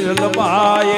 લીલબાએ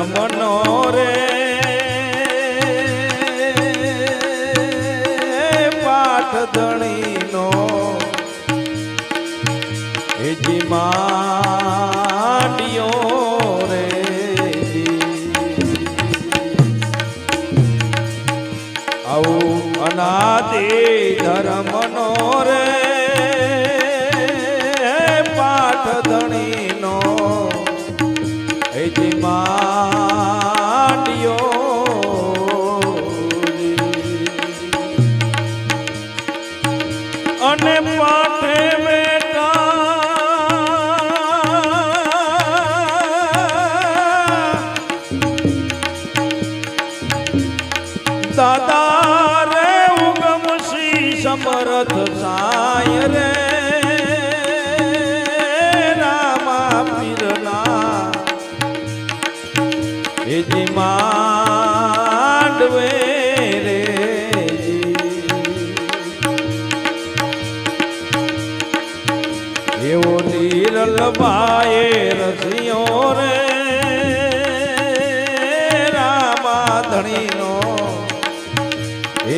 ધર્મનો રે. પાઠ ધણીનો એજી માંડિયો રે. આવું અનાદિ ધર્મનો રે. સમરથ સાય રે. રામા પીરના એજી માંડવે રે એવો લીરલ બાએ રસિયો રે. રામા ધણીનો.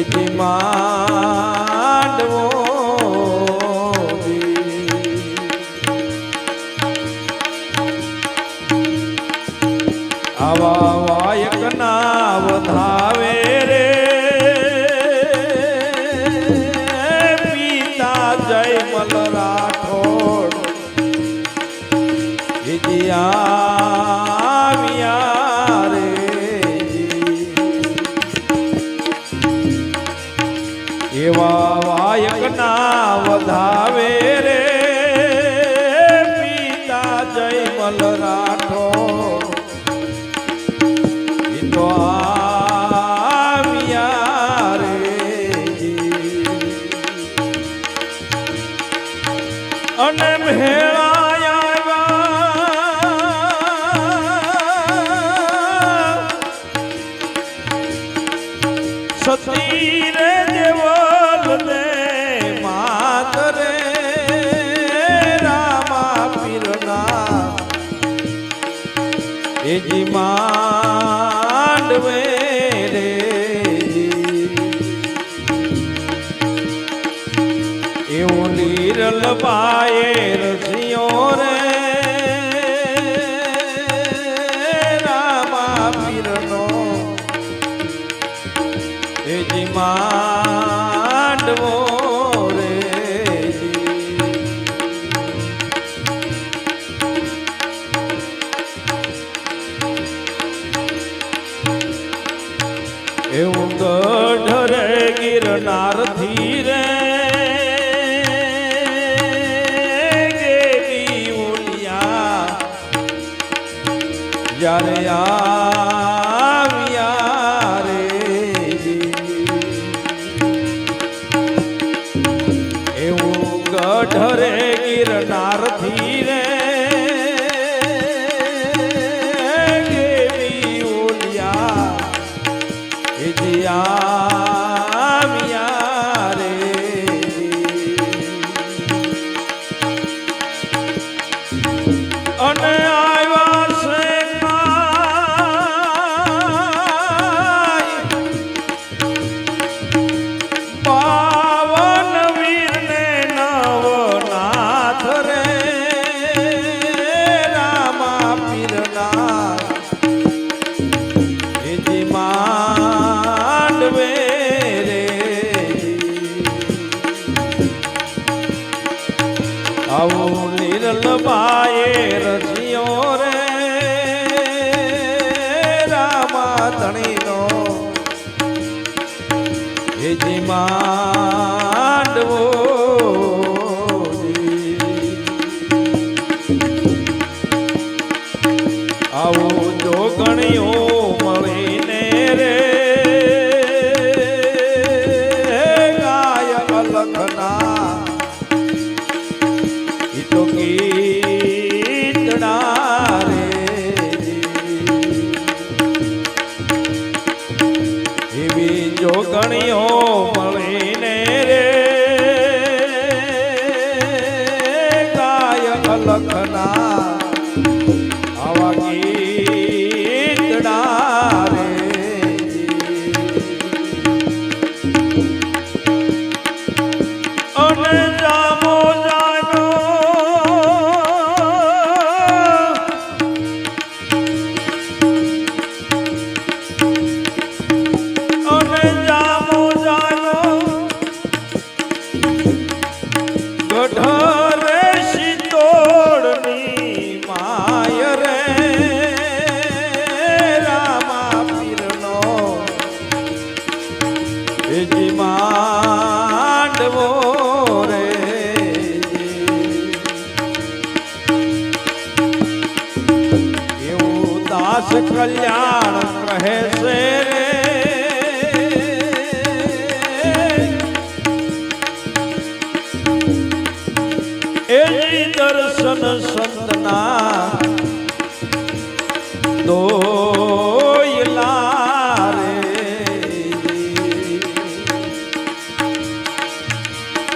એજી માંડવો આવા વાયક ના વધાવે રે. પિતા જય મલ રાઠોડ એજી રાઠો ઈ તો લીરલ બાએ રસિયો રે. રામા પીરનો. એજી માંડવો રે એવું ગઢ રે ગિરનારથી જ્યારે આવ્યા રે એવું ગઢરે ગિરનારથી રે ધણીનો. એજી માંડવો આવો જો મળીને એવી કલ્યાણ રહે છે એજી દર્શન સંતના દોયલા રે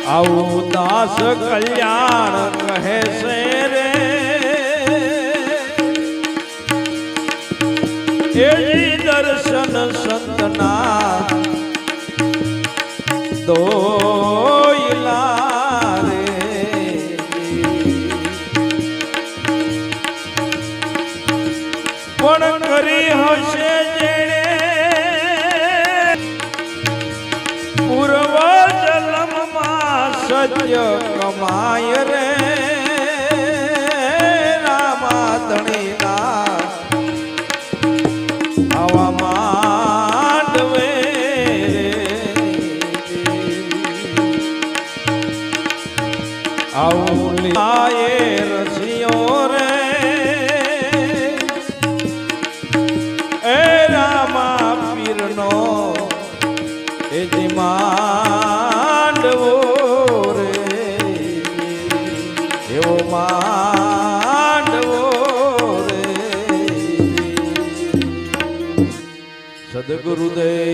આવું દાસ કલ્યાણ કહે છે એજી દર્શન સંતના દોયલા પણ કરી હશે જેણે પૂર્વ કમાય રે. રામા પીરનો એ માંડવો રે. એવો માંડવો રે. સદગુરુદેવ